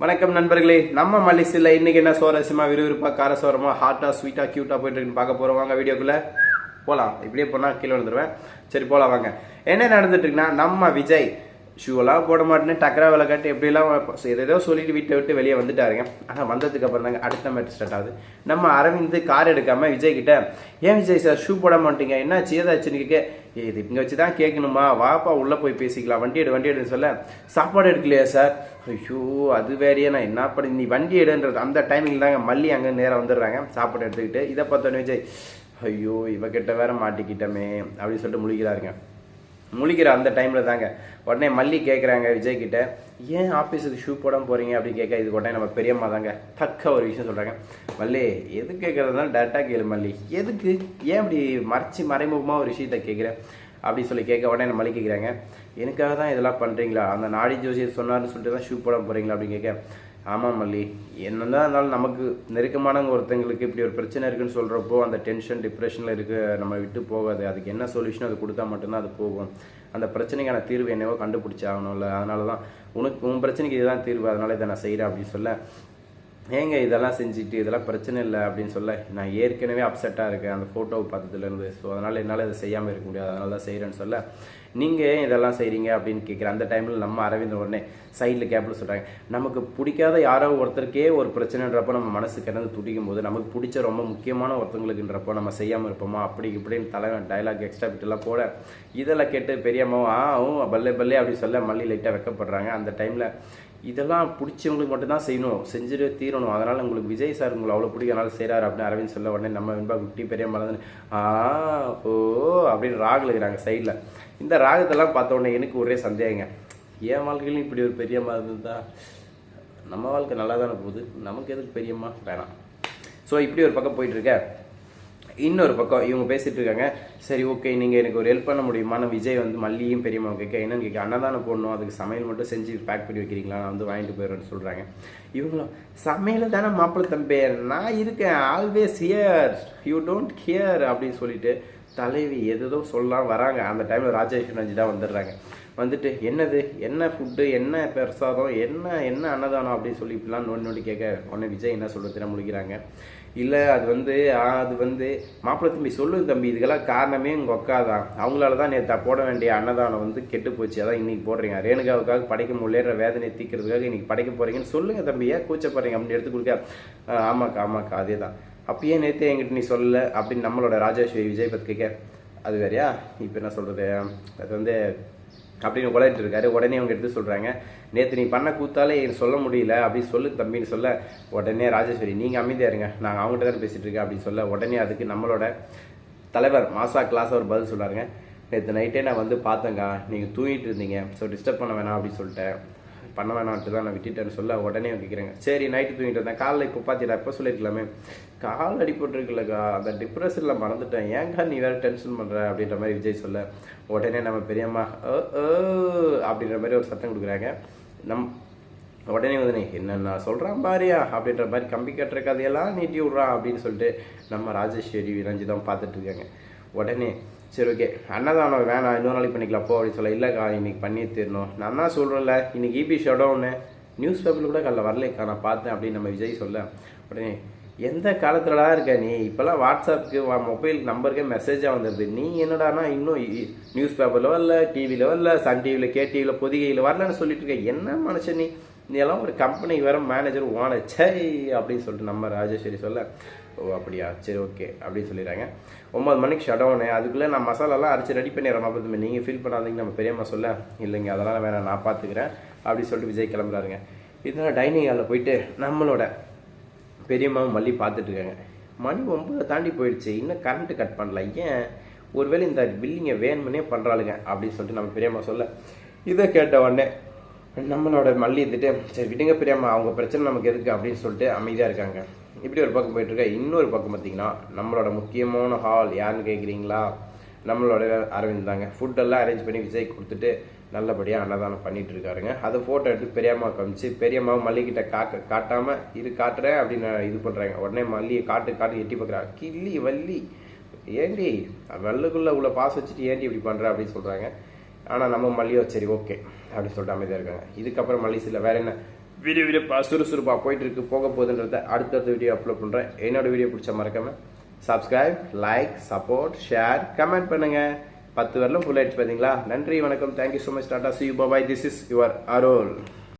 வணக்கம் நண்பர்களே நம்ம மல்லிசில் இன்னைக்கு என்ன சுவாரஸ்யமா விறுவிறுப்பா காரசுவரமா ஹாட்டா ஸ்வீட்டா கியூட்டா போயிட்டு இருக்குன்னு பார்க்க போறோம். வாங்க வீடியோக்குள்ள போலாம். இப்படியே போனா கீழே வந்துடுவேன் சரி போலாம் வாங்க. என்ன நடந்துட்டு இருக்குன்னா நம்ம விஜய் ஷூலாம் போட மாட்டேன்னு டக்கரா வேலை காட்டி எப்படிலாம் ஏதோ சொல்லிட்டு வீட்டை விட்டு வெளியே வந்துட்டாருங்க. ஆனால் வந்ததுக்கு அப்புறம் தாங்க அடுத்த மேட்ச் ஸ்டார்ட் ஆகுது. நம்ம அரவிந்த் கார் எடுக்காம விஜய் கிட்ட ஏன் விஜய் சார் ஷூ போட மாட்டீங்க? என்ன ஏதாச்சுன்னு கேட்க இது இங்கே வச்சு தான் கேட்கணுமா வாப்பா உள்ளே போய் பேசிக்கலாம். வண்டி எடு வண்டி எடுன்னு சொல்ல. சாப்பாடு எடுக்கலையா சார் ஐயோ அது வேறையே? நான் என்ன பண்ணி நீ வண்டி எடுன்றது அந்த டைமிங் தாங்க மல்லி அங்கே நேராக வந்துடுறாங்க. சாப்பாடு எடுத்துக்கிட்டு இதை பார்த்தோன்னே விஜய் ஐயோ இவகிட்ட வேற மாட்டிக்கிட்டமே அப்படின்னு சொல்லிட்டு முழிக்கிறாருங்க. முழிக்கிற அந்த டைமில் தாங்க. உடனே மல்லி கேட்குறாங்க விஜய் கிட்ட ஏன் ஆஃபீஸுக்கு ஷூ போடாம போகிறீங்க அப்படின்னு கேட்க இது உடனே நம்ம பெரியம்மா தாங்க தக்க ஒரு விஷயம் சொல்கிறாங்க மல்லி எது கேட்குறதுனால டேரெக்டாக கேளு மல்லி. எதுக்கு? ஏன் இப்படி மறைச்சி மறைமுகமாக ஒரு விஷயத்த கேட்குறேன் அப்படி சொல்லி கேட்க உடனே மல்லி கேட்குறாங்க எனக்காக தான் இதெல்லாம் பண்ணுறீங்களா அந்த நாடி ஜோசியர் சொன்னார்னு சொல்லிட்டு தான் ஷூ போட போகிறீங்களா அப்படின்னு கேட்க ஆமாம் மல்லி. என்னதான் இருந்தாலும் நமக்கு நெருக்கமானவங்க ஒருத்தங்களுக்கு இப்படி ஒரு பிரச்சனை இருக்குன்னு சொல்கிறப்போ அந்த டென்ஷன் டிப்ரெஷனில் இருக்க நம்ம விட்டு போகாது. அதுக்கு என்ன சொல்யூஷன் அது கொடுத்தா மட்டும்தான் அது போகும். அந்த பிரச்சனைக்கான தீர்வு என்னவோ கண்டுபிடிச்சி ஆகணும்ல அதனால தான் உனக்கு உன் பிரச்சனைக்கு இதுதான் தீர்வு. அதனால இதை நான் செய்கிறேன் அப்படின்னு சொல்ல ஏங்க இதெல்லாம் செஞ்சுட்டு இதெல்லாம் பிரச்சனை இல்லை அப்படின்னு சொல்ல நான் ஏற்கனவே அப்செட்டாக இருக்கேன். அந்த ஃபோட்டோவை பார்த்ததுலேருந்து ஸோ அதனால் என்னால் இதை செய்யாமல் இருக்க முடியாது. அதனால தான் செய்கிறேன்னு சொல்ல நீங்கள் ஏன் இதெல்லாம் செய்கிறீங்க அப்படின்னு கேட்குற அந்த டைமில் நம்ம அரவிந்த் உடனே சைடில் கேப்பில் சொல்கிறாங்க நமக்கு பிடிக்காத யாரோ ஒருத்தருக்கே ஒரு பிரச்சனைன்றப்போ நம்ம மனசு கிடந்து துடிக்கும் போது நமக்கு பிடிச்ச ரொம்ப முக்கியமான ஒருத்தங்களுக்குன்றப்போ நம்ம செய்யாமல் இருப்போமா? அப்படி இப்படின்னு தலைவன் டைலாக் எக்ஸ்ட்ரா பிட்டெல்லாம் போட இதெல்லாம் கேட்டு பெரியம்மாவும் ஆ பல்லே பல்லே அப்படி சொல்ல மல்லி லைட்டாக வெக்கப்படுறாங்க. அந்த டைமில் இதெல்லாம் பிடிச்சவங்களுக்கு மட்டும்தான் செய்யணும். செஞ்சுட்டு தீரணும். அதனால் உங்களுக்கு விஜய் சார் உங்களை அவ்வளோ பிடிக்கிறனால அதனால செய்கிறாரு அப்படின்னு அரவிந்த் சொல்ல உடனே நம்ம வெண்பா குட்டி பெரிய மலர்ந்து ஆ ஓ அப்படின்னு ராகில் இருக்கிறாங்க சைடில் இந்த ராகத்தெல்லாம் பார்த்த உடனே எனக்கு ஒரே சந்தேகங்க. என் வாழ்க்கையிலும் இப்படி ஒரு பெரியம்மா தான் நம்ம வாழ்க்கை நல்லா தானே போகுது? நமக்கு எதுக்கு பெரியம்மா வேணாம். ஸோ இப்படி ஒரு பக்கம் போயிட்டு இருக்க. இன்னொரு பக்கம் இவங்க பேசிட்டு இருக்காங்க சரி ஓகே நீங்கள் எனக்கு ஒரு ஹெல்ப் பண்ண முடியுமான விஜய் வந்து மல்லியும் பெரியம்மா கேட்க என்னன்னு கேட்க அன்னதானம் போடணும் அதுக்கு சமையல் மட்டும் செஞ்சு பேக் பண்ணி வைக்கிறீங்களா? நான் வந்து வாங்கிட்டு போயிடுறேன்னு சொல்கிறாங்க இவங்களும் சமையல் தானே மாப்பிள்ளை தம்பி நான் இருக்கேன் always here you don't hear அப்படின்னு சொல்லிட்டு தலைவி எதோ சொல்லலாம் வராங்க. அந்த டைமில் ராஜேஷ் ரஞ்சி தான் வந்துடுறாங்க. வந்துட்டு என்னது? என்ன ஃபுட்டு என்ன பிரசாதம்? என்ன என்ன அன்னதானம்? அப்படின்னு சொல்லி இப்படிலாம் நோண்டி நோண்டி கேட்க உடனே விஜய் என்ன சொல்றது முடிக்கிறாங்க. இல்லை அது வந்து அது வந்து மாப்பிள்ளை தம்பி சொல்லுங்க தம்பி இதுக்கெல்லாம் காரணமே உங்கள் அக்கா தான். அவங்களால தான் நேற்று போட வேண்டிய அன்னதானம் வந்து கெட்டு போச்சு. அதான் இன்னைக்கு போடுறீங்க. ரேணுகாவுக்காக படைக்க முடியற வேதனை தீக்கிறதுக்காக இன்னைக்கு படைக்க போகிறீங்கன்னு சொல்லுங்கள் தம்பி. ஏன் கூச்சப்படுறீங்க? அப்படின்னு எடுத்து கொடுக்க ஆமாக்கா ஆமாக்கா அதே தான். அப்பயே நேற்று என்கிட்ட நீ சொல்லலை. அப்படின்னு நம்மளோட ராஜேஸ்வரி விஜய் பத்து கேட்க அது வேறையா? இப்போ என்ன சொல்கிறது அது வந்து அப்படின்னு உலகிட்டு இருக்காரு உடனே அவங்க எடுத்து சொல்கிறாங்க நேற்று நீ பண்ண கூத்தாலே எனக்கு சொல்ல முடியல. அப்படின்னு சொல்லு தம்பின்னு சொல்ல உடனே ராஜேஸ்வரி நீங்கள் அமைதியாக இருங்க. நாங்கள் அவங்ககிட்ட தான் பேசிகிட்டு இருக்கேன் அப்படின்னு சொல்ல உடனே அதுக்கு நம்மளோட தலைவர் மாசா கிளாஸ் அவர் பதில் சொல்கிறாருங்க நேற்று நைட்டே நான் வந்து பார்த்தேங்க நீங்கள் தூங்கிட்டு இருந்தீங்க. ஸோ டிஸ்டர்ப் பண்ண வேணாம். அப்படின்னு சொல்லிட்டேன். பண்ண வேணான்ட்டு தான் நான் விட்டுட்டேன்னு சொல்ல உடனே கேட்குறேங்க சரி நைட்டு தூங்கிட்டு இருந்தேன் காலைல இப்போ பார்த்துடா எப்போ சொல்லியிருக்கலாமே கால் அடிபட்டுருக்குல்லக்கா அந்த டிப்ரெஷனில் மறந்துட்டேன். ஏங்கா நீ வேறு டென்ஷன் பண்ணுற அப்படின்ற மாதிரி விஜய் சொல்ல உடனே நம்ம பெரியம்மா "ஓ, ஓ" அப்படின்ற மாதிரி ஒரு சத்தம் கொடுக்குறாங்க. நம் உடனே வந்து நீ என்னென்ன சொல்கிறான் பாரியா? அப்படின்ற மாதிரி கம்பி கட்டுற கதையெல்லாம் நீட்டி விட்றான் அப்படின்னு சொல்லிட்டு நம்ம ராஜேஸ்வரி ரஞ்சிதம் பார்த்துட்டு இருக்காங்க. உடனே சரி ஓகே அன்னதானம் வேணாம் இன்னொரு நாளைக்கு பண்ணிக்கலாம் போ அப்படின்னு சொல்ல இல்லைக்கா இன்னைக்கு பண்ணி தரணும். நான் தான் சொல்கிறேன்ல இன்னைக்கு இபி ஷடவுன்னு நியூஸ் பேப்பரில் கூட காலைல வரலைக்கா நான் பார்த்தேன் அப்படின்னு நம்ம விஜய் சொல்ல. உடனே எந்த காலத்துலடா இருக்க நீ? இப்போல்லாம் வாட்ஸ்அப்புக்கு மொபைல் நம்பருக்கே மெசேஜாக வந்துடுது நீ என்னடானா இன்னும் நியூஸ் பேப்பரில் வரல டிவியில் வரல சன் டிவியில் கே டிவியில் பொதிகையில் வரலன்னு சொல்லிட்டு இருக்க. என்ன மனுஷன் நீ? நீ எல்லாம் ஒரு கம்பெனிக்கு வர மேனேஜர் ஓன அப்படின்னு சொல்லிட்டு நம்ம ராஜேஸ்வரி சொல்ல. ஓ அப்படியா? சரி ஓகே. அப்படின்னு சொல்லிடுறாங்க. ஒன்பது மணிக்கு ஷடவுனு அதுக்குள்ளே நான் மசாலாலாம் அரைச்சி ரெடி பண்ணிடுறேன் பார்த்துமே நீங்கள் ஃபீல் பண்ணாதீங்க நம்ம பெரியம்மா சொல்ல. இல்லைங்க அதெல்லாம் வேணாம் நான் பார்த்துக்கிறேன் அப்படின்னு சொல்லிட்டு விஜய் கிளம்புறாருங்க. இதனால் டைனிங் ஹாலில் போயிட்டு நம்மளோட பெரியம்மாவும் மல்லி பார்த்துட்ருக்காங்க மணி ஒம்பதை தாண்டி போயிடுச்சு. இன்னும் கரண்ட்டு கட் பண்ணல. ஏன்? ஒருவேளை இந்த பில்லிங்கை வேணுமனே பண்ணுறாளுங்க அப்படின்னு சொல்லிட்டு நம்ம பெரியம்மா சொல்ல. இதை கேட்ட உடனே நம்மளோட மல்லி இருந்துட்டு சரி விடுங்க பெரியம்மா அவங்க பிரச்சனை நமக்கு எதுக்கு அப்படின்னு சொல்லிட்டு அமைதியாக இருக்காங்க. இப்படி ஒரு பக்கம் போயிட்டுருக்கேன் இன்னொரு பக்கம் பார்த்தீங்கன்னா நம்மளோட முக்கியமான ஹால் யாருன்னு கேட்குறீங்களா? நம்மளோட அரவிந்த் தாங்க. ஃபுட்டெல்லாம் அரேஞ்ச் பண்ணி விஜய் கொடுத்துட்டு நல்லபடியாக அன்னதானம் பண்ணிட்டு இருக்காருங்க அதை ஃபோட்டோ எடுத்து பெரியம்மா காமிச்சு பெரியம்மா மல்லிகிட்ட காக்க காட்டாமல் இது காட்டுறேன் அப்படின்னு இது பண்ணுறாங்க உடனே மல்லியை காட்டு காட்டு எட்டி பார்க்குறாங்க. கிள்ளி வள்ளி. ஏண்டி வெள்ளுக்குள்ளே உள்ள பாஸ் வச்சுட்டு ஏண்டி இப்படி பண்ணுற அப்படின்னு சொல்கிறாங்க ஆனால் நம்ம மல்லியோ சரி ஓகே அப்படின்னு சொல்லிட்டு அமைதியாக இருக்காங்க. இதுக்கப்புறம் மல்லி சில வேற என்ன வீடியோ வீடியோ சுறுசுறுப்பாக போயிட்டு இருக்கு போக போகுதுன்றத அடுத்தடுத்த வீடியோ அப்லோட் பண்ணுறேன் என்னோட வீடியோ பிடிச்ச மறக்காம subscribe like support share comment பண்ணுங்க. பத்து வரலும் ஃபுல் ஆயிடுச்சு பார்த்தீங்களா நன்றி வணக்கம். Thank you so much tata see you bye this is your Arol